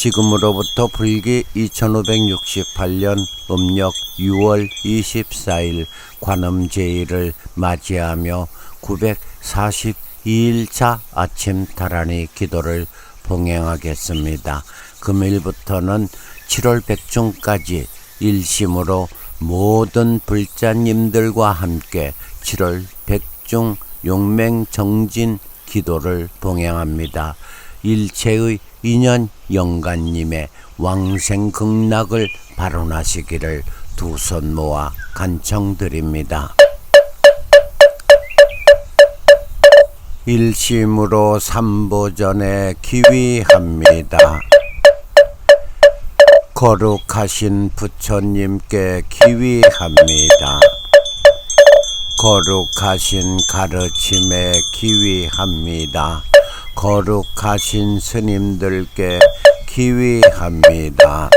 지금으로부터 불기 2568년 음력 6월 24일 관음 제일을 맞이하며 942일차 아침 다란이 기도를 봉행하겠습니다. 금일부터는 7월 백중까지 일심으로 모든 불자님들과 함께 7월 백중 용맹 정진 기도를 봉행합니다. 일체의 인연 영간님의 왕생 극락을 발언하시기를 두 손 모아 간청드립니다. 일심으로 삼보전에 기위합니다. 거룩하신 부처님께 기위합니다. 거룩하신 가르침에 기위합니다. 거룩하신 스님들께 기위합니다.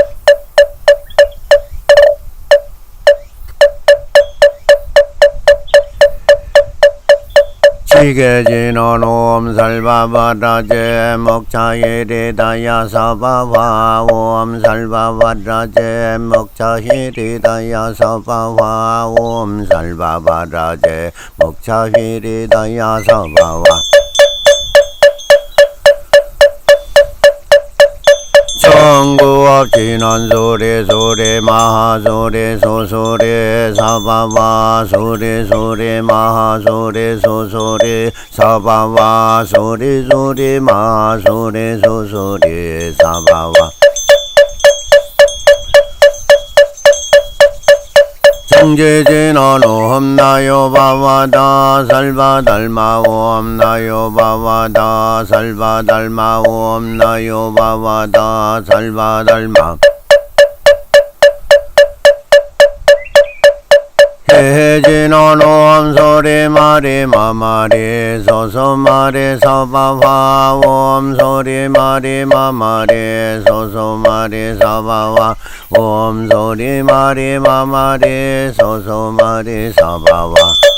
지게지는 옴살바바라제 먹자히리다야사바와 옴살바바라제 먹자히리다야사바와 옴살바바라제 먹자히리다야사바와 정구업 진원소리 소리 마하소리 소소리 사바바 소리 소리 마하소리 소소리 사바바 소리 소리 마하소리 소소리 사바바 정제진원 옴나요 바와다 살바 달마 옴나요 바와다 살바 달마 옴나요 바와다 살바 달마 सोि मि मारी जो मे सम सरी मि मे जो मे सा ओम जोरी मि मे जो मे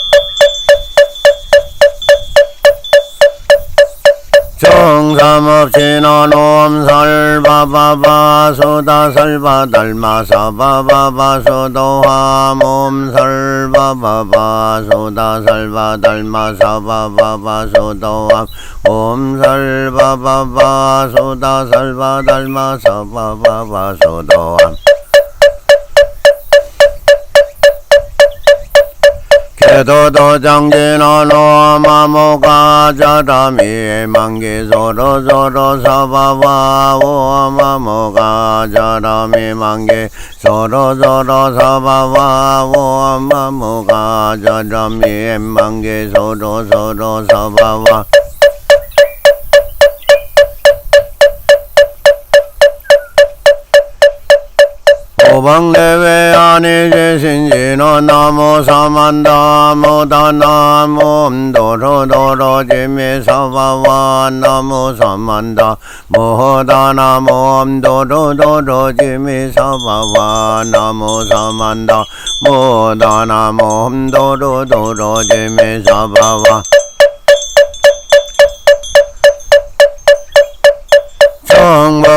정삼없이는 옴설바바바 소다설바 달마 사바바바 소도화 몸 설바바바 소다설바 달마 사바바바 소도화 옴설바바바 소다설바 달마 사바바바 소도화 개도도 정진원 오마모가 자라미 만기 소로 소로 사바와 오마모가 자라미 만기 소로 소로 사바와 오마모가 자라미 만기 소로 소로 사바와 오방내외 안에 계신지는 나무 사만다 모다 나무 도로도로 지미 사바와 나무 사만다 모다 나무 도로도로 지미 사바와 나무 사만다 모다 나무 도로도로 지미 사바와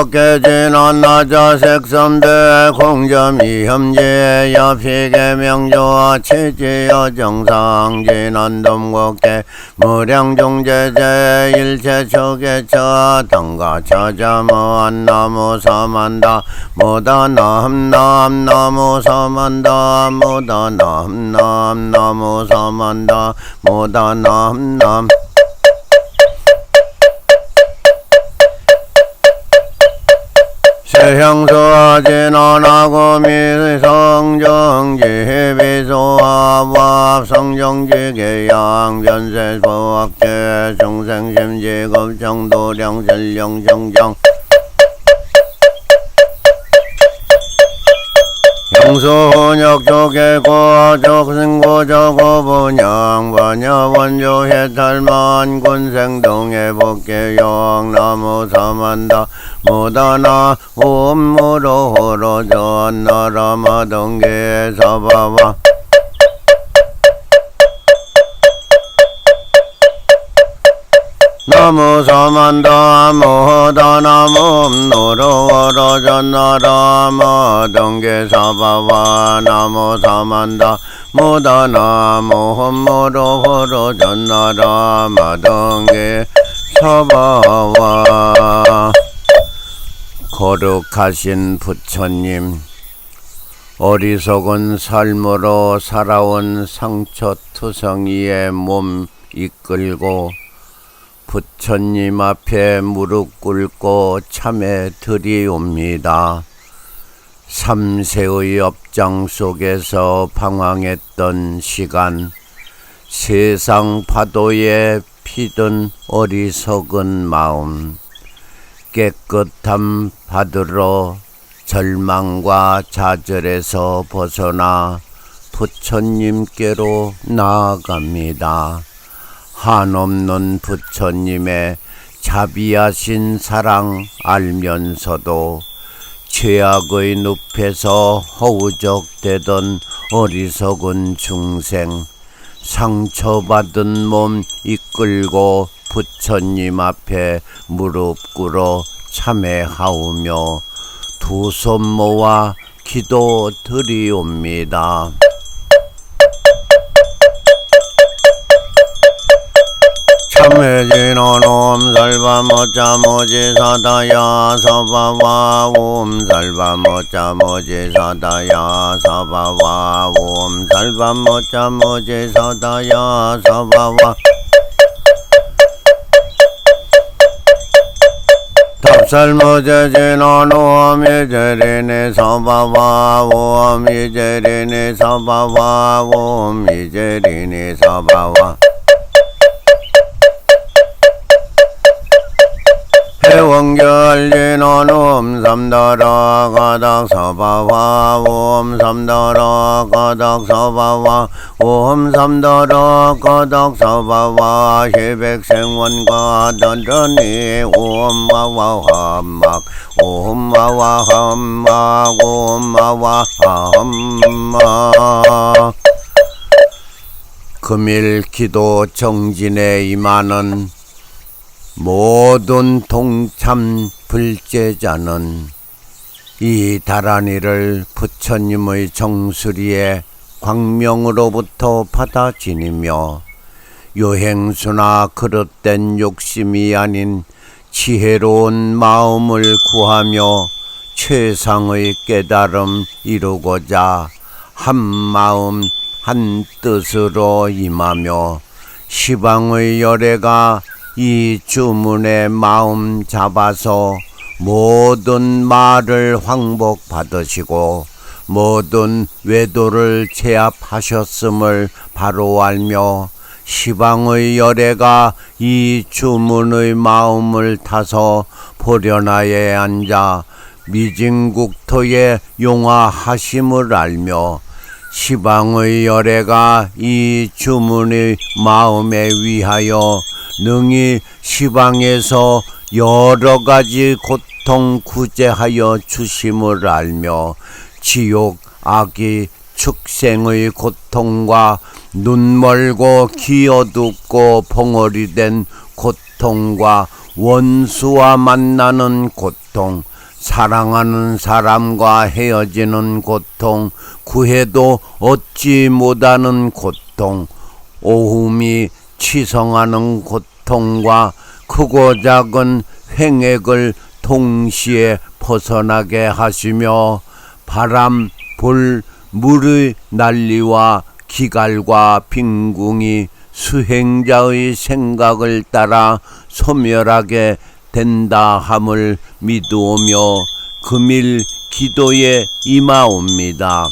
정복계진한 나자 색선대 공점이 현재 여피계 명조와 치지여 정상 진한 dom곡계 무량종제제 일체 초계처 등가 처자무한 나무 서만다. 무다남 나무 서만다. 무다남 나무 서만다. 무다남 세 향소와 진원하고 미성정지 비소합합 성정지 계 양 변세 소학제 중생심지 급정도량 전령 정정. 영수혼역 조개고 적승고저고 분양 번여원조 해탈만 군생동해 복계영 나무 사만다 무다나 옴무로 호로전 나라마동계 사바와 나무 사만다 모다 나무 노로 워로 전나라 마등계 사바와 나무 사만다 모다 나무 모로 호로 전나라 마등계 사바와 거룩하신 부처님 어리석은 삶으로 살아온 상처투성이의 몸 이끌고 부처님 앞에 무릎 꿇고 참에 드리옵니다. 삼세의 업장 속에서 방황했던 시간, 세상 파도에 피든 어리석은 마음, 깨끗함 받으러 절망과 좌절에서 벗어나 부처님께로 나아갑니다. 한없는 부처님의 자비하신 사랑 알면서도 죄악의 늪에서 허우적대던 어리석은 중생 상처받은 몸 이끌고 부처님 앞에 무릎 꿇어 참회하오며 두 손 모아 기도 드리옵니다. 참회진오놈 살바모자 모지 사다야 사바와 옴 살바모자 모지 사다야 사바와 옴 살바모자 모지 사다야 사바와 탑살모제진오놈 이제리니 사바와 옴 이제리니 사바와 옴 이제리니 사바와 해원결진원 옴 삼다라 가닥서바와 가닥서바와 옴 삼다라 가닥서바와 희백생원과 던전이 옴마와 함막 옴마와 함막 옴마와 함막. 금일 기도 정진에 임하는 모든 동참 불제자는 이 다란이를 부처님의 정수리에 광명으로부터 받아 지니며 요행수나 그릇된 욕심이 아닌 지혜로운 마음을 구하며 최상의 깨달음 이루고자 한 마음 한 뜻으로 임하며 시방의 열애가 이 주문에 마음 잡아서 모든 말을 황복 받으시고 모든 외도를 제압하셨음을 바로 알며 시방의 열애가 이 주문의 마음을 타서 보련하에 앉아 미진국토에 용화하심을 알며 시방의 열애가 이 주문의 마음에 위하여 능히 시방에서 여러 가지 고통 구제하여 주심을 알며 지옥 악이 축생의 고통과 눈 멀고 귀 어둡고 봉어리 된 고통과 원수와 만나는 고통 사랑하는 사람과 헤어지는 고통 구해도 얻지 못하는 고통 오hum이 치성하는 고통과 크고 작은 횡액을 동시에 벗어나게 하시며 바람, 불, 물의 난리와 기갈과 빈궁이 수행자의 생각을 따라 소멸하게 된다 함을 믿으오며 금일 기도에 임하옵니다.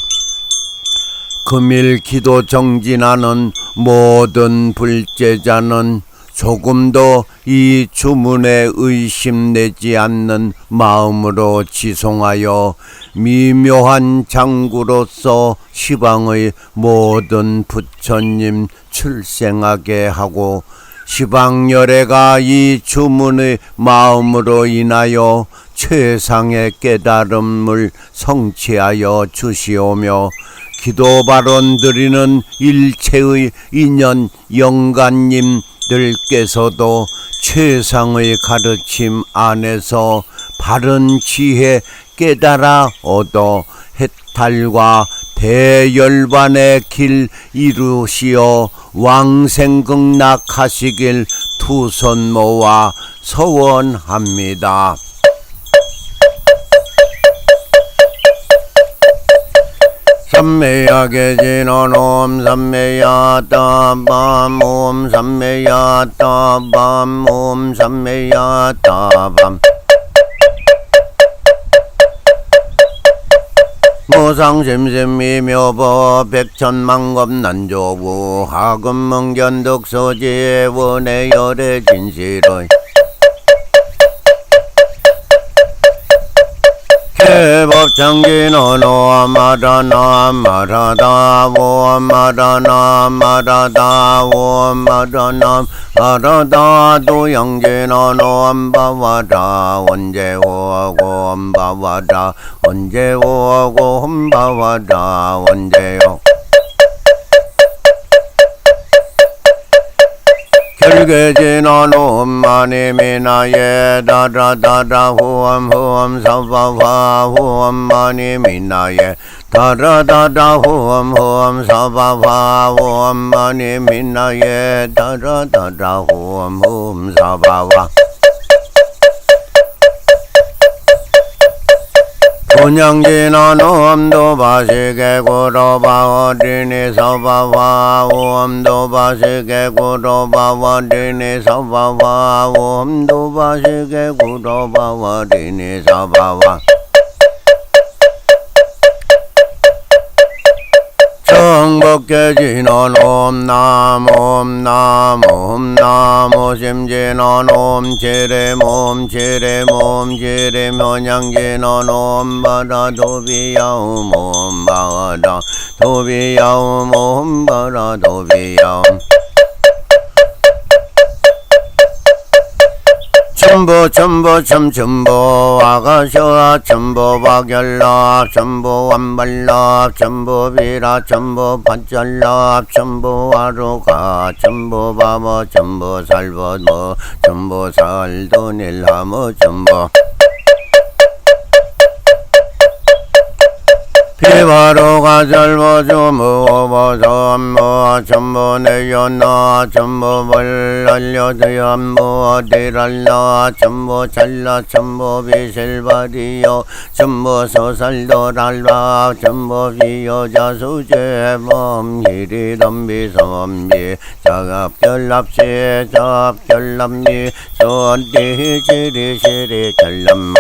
금일 기도 정진하는 모든 불제자는 조금도 이 주문에 의심내지 않는 마음으로 지송하여 미묘한 장구로서 시방의 모든 부처님 출생하게 하고 시방열애가 이 주문의 마음으로 인하여 최상의 깨달음을 성취하여 주시오며 기도 발언 드리는 일체의 인연 영간님 탑들께서도 최상의 가르침 안에서 바른 지혜 깨달아 얻어 해탈과 대열반의 길 이루시어 왕생극락하시길 투손 모아 서원합니다. 삼매야게 진원 옴 삼매야 따밤 옴 삼매야 따밤 옴 삼매야 따밤 무상심심미묘보 백천만검 난조부 하금멍견덕서지 원의 열의 진실의 개법장진어노 마라나 마라다 워 마라나 마라다 워 마라나 마라다 도영진어노 엄바와라 언제 오고 엄바와라 언제 오고 엄바와라 언제요 अर्घजिनानो माने मेनाय दादा दादा होम होम सवा होम माने मेनाय दादा दादा होम होम सवा होम माने मेनाय दादा दादा होम होम सवा 노암도 바시게 구로바 어린이 서바와 오암도 바시게 구로바 어린이 서바와 오암도 바시게 구로바 어린이 서바와 정복계진원 옴남 옴남 옴남 오심진원 옴지레 몸지레 몸지레 면양진원 옴바라 도비야움 옴바라 도비야움 옴바라 도비야움 첨보 첨보 첨첨보 아가셔 첨보 박열랍 첨보 완발랍 첨보 비라 첨보 반절랍 첨보 아루가 첨보 바모 첨보 살보모 첨보 살도닐하모 첨보 비바로가 절보주무오보선모 전보내연나 전보벌 알려드연모 어디랄라 전보 잘라 전보 비실바디요 전보 소살도랄라 전보 비여자 수제 몸히리 덤비 섬비 작업결랍시 작업결랍니 손디 시리 시리 결랍마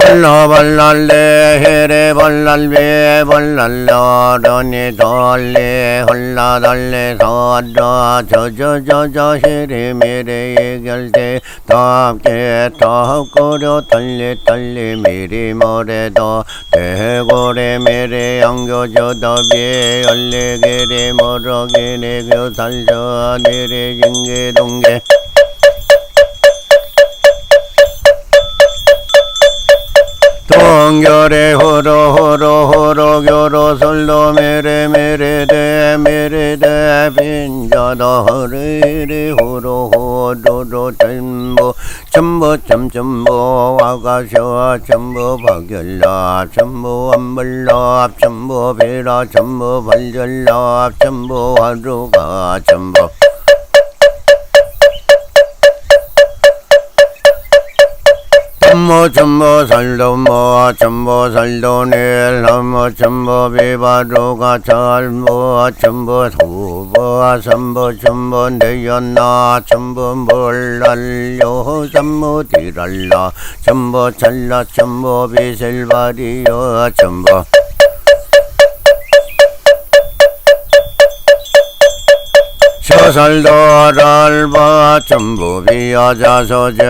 벌러 벌랄레 헤레 벌랄베 벌랄러 러니 돌레 헐라달레 서라 저저저저 헤레메레 결대 덥게 덥고려 달리 달리 미리 모래도 대고래 메레 양교저 더비 열레게레 모러게레 교살저 내레 징게 동게 동결에 호로 호로 호로 교로 솔로 메레 메레 데 메레 데 빈자도 허리리 호로 호로로 전부 전부 점전부 아가셔 전부 박열랍 전부 안물랍 전부 비라 전부 발열랍 전부 하루가 전부 전모 전모 살도모 전모 살도닐 넘모 전모 비바로가 잘모 전모 도보 전모 전모 내연나 전모 몰랄요 전모 디랄라 전모 잘라 전모 비실바리요 전모 살도랄바 전부비여자소제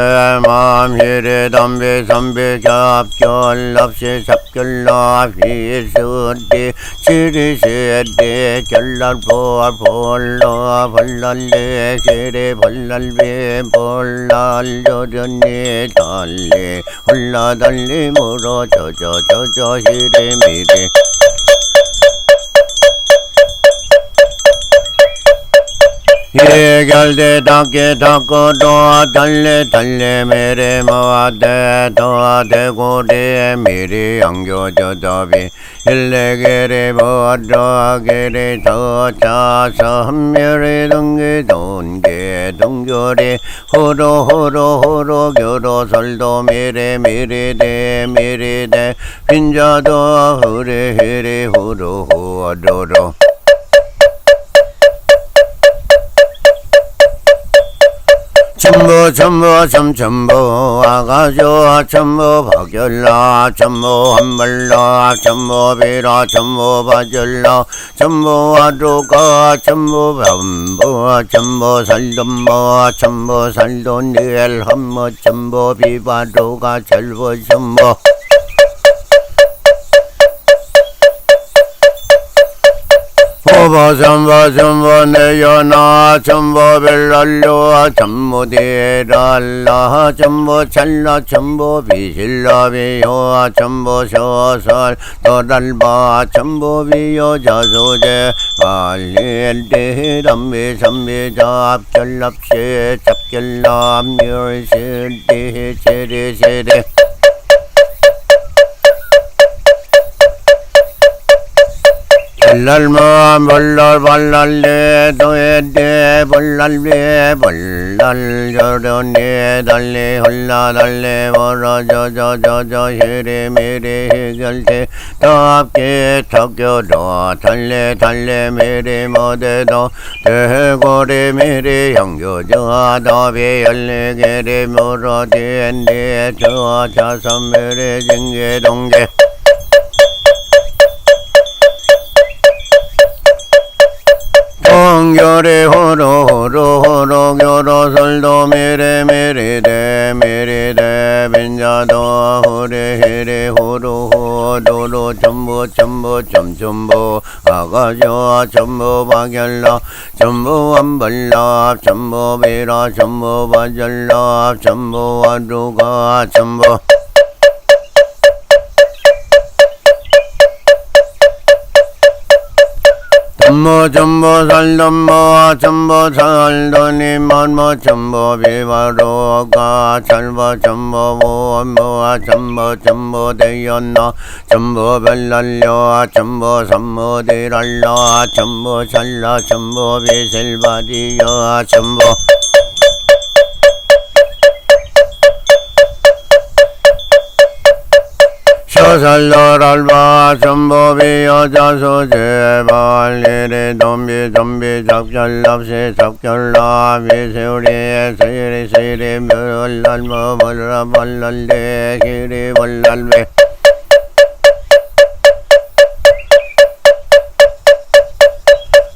맘 히레 담비 선비 잡결납시 잡결납 희수디 지리시디 결랄보알 볼라 벌랄레 시리 벌랄비 볼랄조련니 달리 홀라달리 물어 저저 저저 히리 미리 예결대 닦게 닦고 또 달래 메레 모아대 도아대 고대 미리 양교저더비 일레게레 버더게레 저차서 한멸의 동계 동계 동결이 호로 호로 호로 교로 설도 미래 미래대 미래대 빈자도 흐리 흐리 호로 호로로 전부 전부 점전부 아가쇼 전부 박열라 전부 한말라 전부 비라 전부 바절라 전부 아루가 전부 밤부 전부 살돈모 전부 살돈 일 한모 전부 비바루가 절부 전부 호바 전바 전바 내연아 전바 벨랄로아 전무디랄라 전부 찰나 전부 비실라 비효아 전부 쇼설 도랄바 전부 비효 자소제 발리엘데 담비 삼비 잡결납시 잡결납 멸시데 세레 세레 발랄마 발랄 발랄레 도에데 발랄베 발랄 저런에 달레 헐라 달레 멀어져져져져 헤레 메레 해결대 답게 턱겨도 달레 달레 메레 모데도 대고레 메레 양교저 답에 열레게레 모로디엔데 저 자선 메레 징계 동계 동결의 호로 호로 호로 교로 설도 미래 미리대 미리대 빈자도 호레 헤레 호로 호도로 전부 전부 점전부 아가저 전부 박열라 전부 안벌라 전부 비라 전부 바절라 전부 아루가 전부 전부 전부 살던모 전부 살더니 만모 전부 비바로가. 잘보 전부 무엇무아 전부 전부 대연나 전부 별날려 전부 선무디랄라 전부 잘라 전부 비실바디여. 전부 살러랄바 전법이 여자소 제발 이래 dom비 dom비 잡결납시 잡결납 이세우리 세리 세리 멸랄모 벌라 벌랄레 기리 벌랄베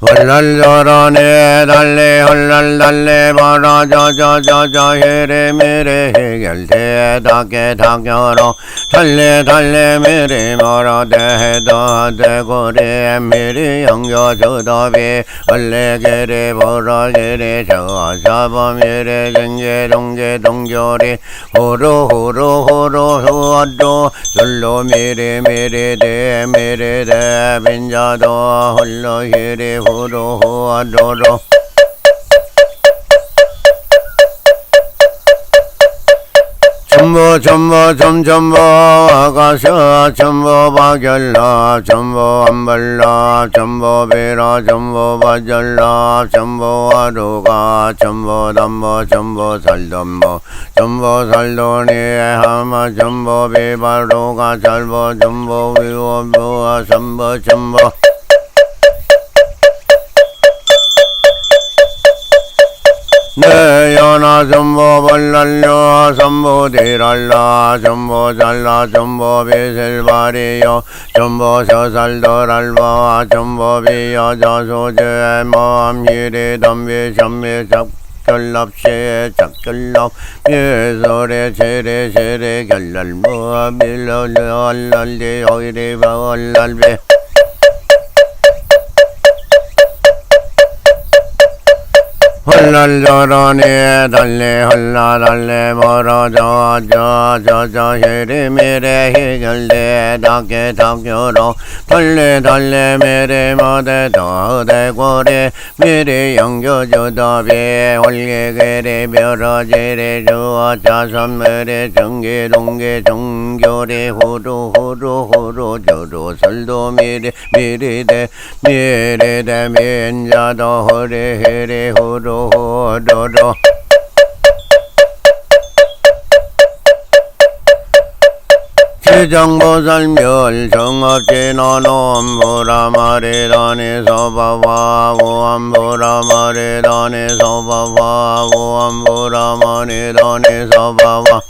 헐랄저러네 달래 헐랄 달래 바라 저저저저 헤레 메레 해결대 닭게 닭여로 달래 달래 메레 멀어 대도 대고래 메레 영겨 저더비 얼레게레 보라게레 저사범 메레 쟁게 동게 동결이 호로 호도 솔로 메레 메레 대 메레 대 빈자도 홀로 헤레 호로 호도로 전부 전부 점전부 아가서 전부 박열라 전부 안발라 전부 비라 전부 바절라 전부 하루가 전부 담보 전부 살덤보 전부 살도니 하마 전부 비바로가 잘보 전부 묘아 전부 전부 네 연하 전부 벌랄려. 전부 디랄라. 전부 잘라. 전부 비실바리요. 전부 서살도랄바. 전부 비여 저소제 마음이리 담비 전비 작 결납시 작결납. 예설에 세레 세레 결랄모 빌러려 알랄리 오이리 바얼랄비 헐랄저러니 달리 헐라 달리 멀어져 저저저 히리미리 희결대 닭게 닭교로 달리 달리 미리 모대 더대고리 미리 영교주더비 홀리기리 벼러지리 주어 자선미리 정기동기 정교리 후루 후루 후루 주루 설도 미리 미리대 미리대 민자도 허리히리 후루 후루루 지정보살 멸 정업진원옴 보라마리다니 서바와 우암 보라마리다니 서바와 우암 보라마리다니 서바와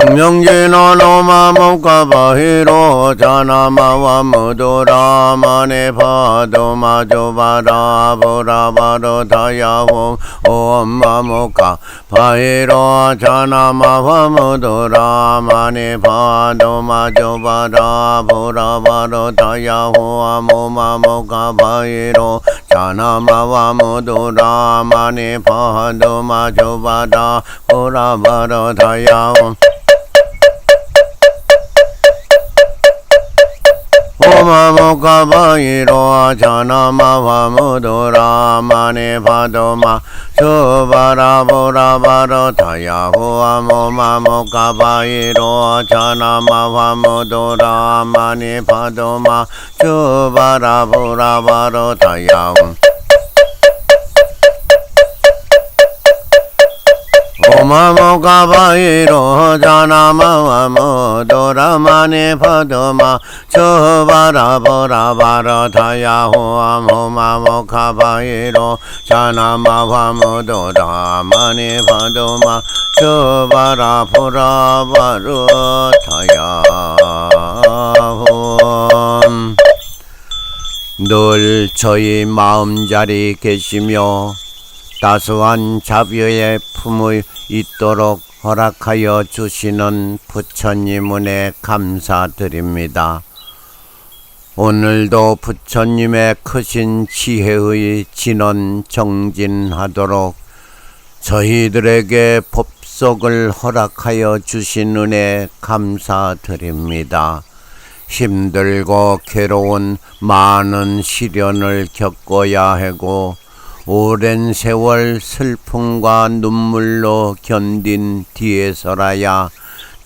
광명진원오마목과 바히로 자나마와 무도라마네 파도마조바라 보라바로 다야홍 오엄마목과 바히로 자나마와 무도라마네 파도마조바라 보라바로 다야홍 모마목과 바히로 자나마와 무도라마네 파도마조바라 보라바로 다야홍 오마모카바이로 자나마와 무도라마네 파도마 수바라보라 오마모가바이로 자나마와 모도라마네 파도마 저바라보라바라 다야호아 모마모가바이로 자나마와 모도라마네 파도마 저바라보라바로 다야호 늘 저희 마음자리 계시며 따스한 자비의 품을 있도록 허락하여 주시는 부처님 은혜 감사드립니다. 오늘도 부처님의 크신 지혜의 진원 정진하도록 저희들에게 법속을 허락하여 주신 은혜 감사드립니다. 힘들고 괴로운 많은 시련을 겪어야 하고 오랜 세월 슬픔과 눈물로 견딘 뒤에서라야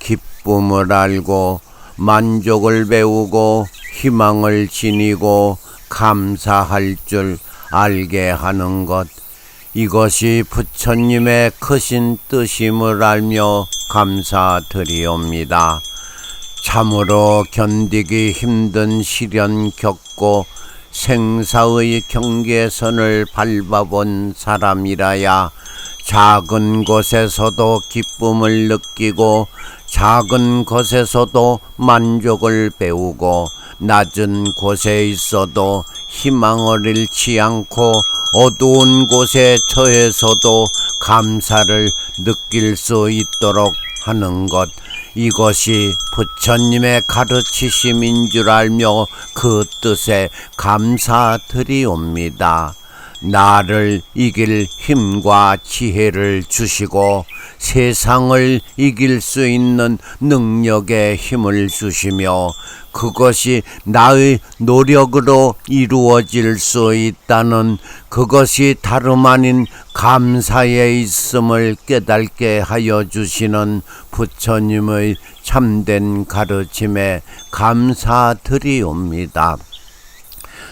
기쁨을 알고 만족을 배우고 희망을 지니고 감사할 줄 알게 하는 것 이것이 부처님의 크신 뜻임을 알며 감사드리옵니다. 참으로 견디기 힘든 시련 겪고 생사의 경계선을 밟아본 사람이라야 작은 곳에서도 기쁨을 느끼고 작은 곳에서도 만족을 배우고 낮은 곳에 있어도 희망을 잃지 않고 어두운 곳에 처해서도 감사를 느낄 수 있도록 하는 것 이것이 부처님의 가르치심인 줄 알며 그 뜻에 감사드리옵니다. 나를 이길 힘과 지혜를 주시고 세상을 이길 수 있는 능력의 힘을 주시며 그것이 나의 노력으로 이루어질 수 있다는 그것이 다름 아닌 감사에 있음을 깨닫게 하여 주시는 부처님의 참된 가르침에 감사드리옵니다.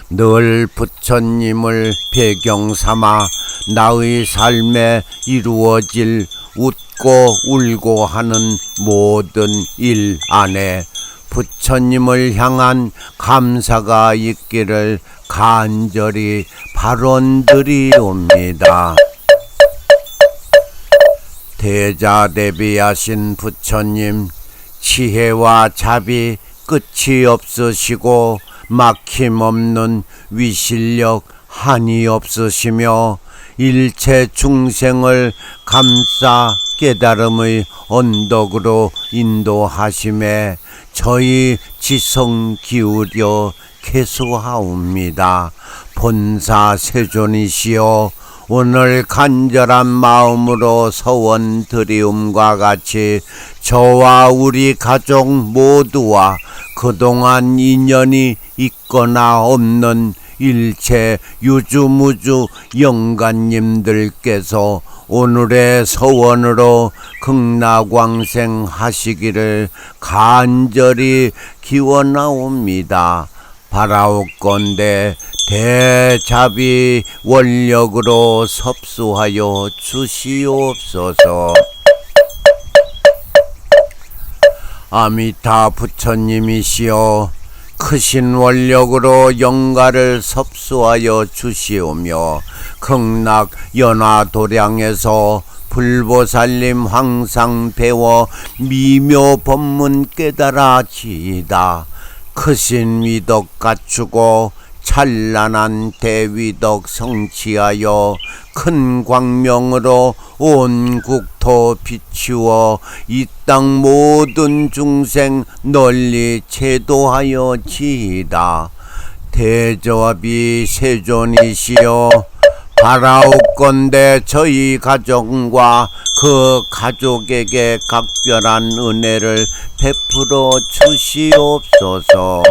늘 부처님을 배경 삼아 나의 삶에 이루어질 웃고 울고 하는 모든 일 안에 부처님을 향한 감사가 있기를 간절히 발언드리옵니다. 대자 대비하신 부처님, 지혜와 자비 끝이 없으시고 막힘없는 위실력 한이 없으시며 일체 중생을 감싸 깨달음의 언덕으로 인도하심에 저희 지성 기울여 개수하옵니다. 본사 세존이시여 오늘 간절한 마음으로 서원 드리움과 같이 저와 우리 가족 모두와 그동안 인연이 있거나 없는 일체 유주무주 영가님들께서 오늘의 서원으로 극락왕생 하시기를 간절히 기원하옵니다. 바라옵건대 대자비 원력으로 섭수하여 주시옵소서. 아미타 부처님이시여 크신 원력으로 영가를 섭수하여 주시오며 극락 연화 도량에서 불보살님 항상 배워 미묘 법문 깨달아 지이다. 크신 위덕 갖추고 찬란한 대위덕 성취하여 큰 광명으로 온 국토 비추어 이 땅 모든 중생 널리 제도하여 지이다. 대저합이 세존이시여 바라옵건대 저희 가족과 그 가족에게 각별한 은혜를 베풀어 주시옵소서.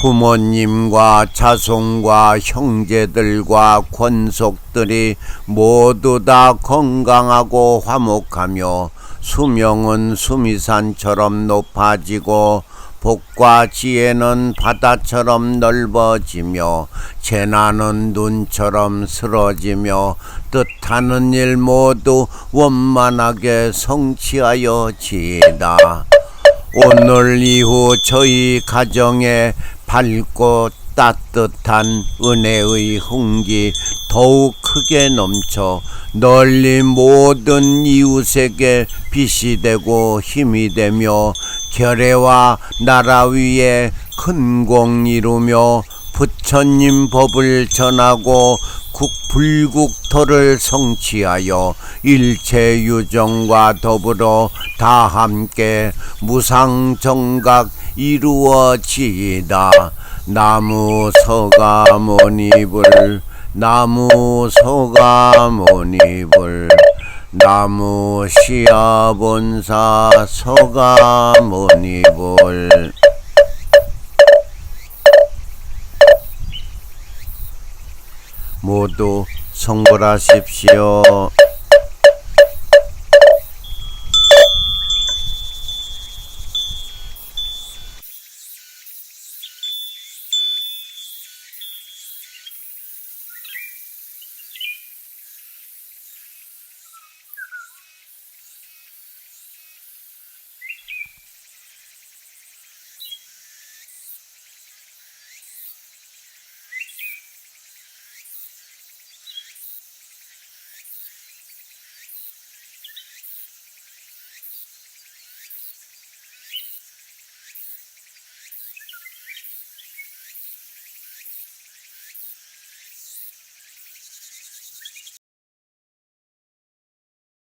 부모님과 자손과 형제들과 권속들이 모두 다 건강하고 화목하며 수명은 수미산처럼 높아지고 복과 지혜는 바다처럼 넓어지며 재난은 눈처럼 스러지며 뜻하는 일 모두 원만하게 성취하여 지이다. 오늘 이후 저희 가정에 밝고 따뜻한 은혜의 흥기 더욱 크게 넘쳐 널리 모든 이웃에게 빛이 되고 힘이 되며 결애와 나라 위에 큰 공 이루며 부처님 법을 전하고 국불국토를 성취하여 일체 유정과 더불어 다 함께 무상정각 이루어지이다. 나무 서가모니불 나무 서가모니불 나무 시아본사 서가모니불 모두 성불하십시오.